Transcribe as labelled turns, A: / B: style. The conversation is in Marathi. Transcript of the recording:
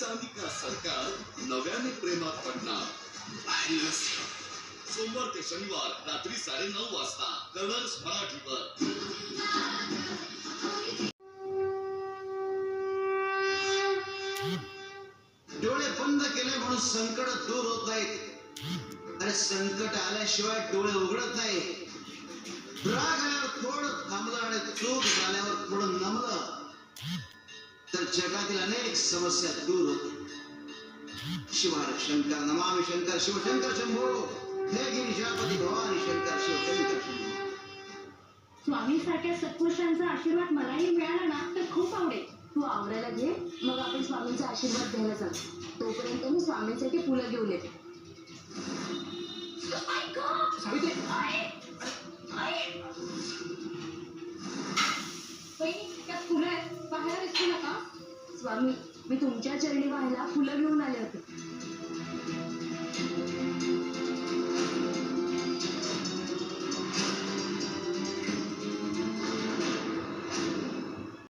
A: सानिका सरकार नव्याने प्रेमात पडणार. सोमवार ते शनिवार रात्री साडेनऊ वाजता कलर्स मराठीवर.
B: डोळे बंद केले म्हणून संकट दूर होत नाहीत. अरे संकट आल्याशिवाय डोळे उघडत नाही राग आल्यावर थोडं थांबलं आणि चूक तर जगातील अनेक समस्या दूर होतील. शिवार शंकर नमामि शंकर शिवशंकर शंभो हे गिरिजापती भवानी शंकर शिवशंकर शंभो.
C: स्वामींसारख्या सत्पुरुषांचा आशीर्वाद मलाही मिळाला ना तर खूप आवडेल.
D: तू आवरायला घे मग आपण स्वामींचा आशीर्वाद घ्यायला जाऊ. तोपर्यंत मी स्वामींसाठी फुलं घेऊन येते.
C: सावित्री.
D: त्या फुलं आहेत बाहेर विसरू नका. स्वामी मी तुमच्या चरणी व्हायला फुलं घेऊन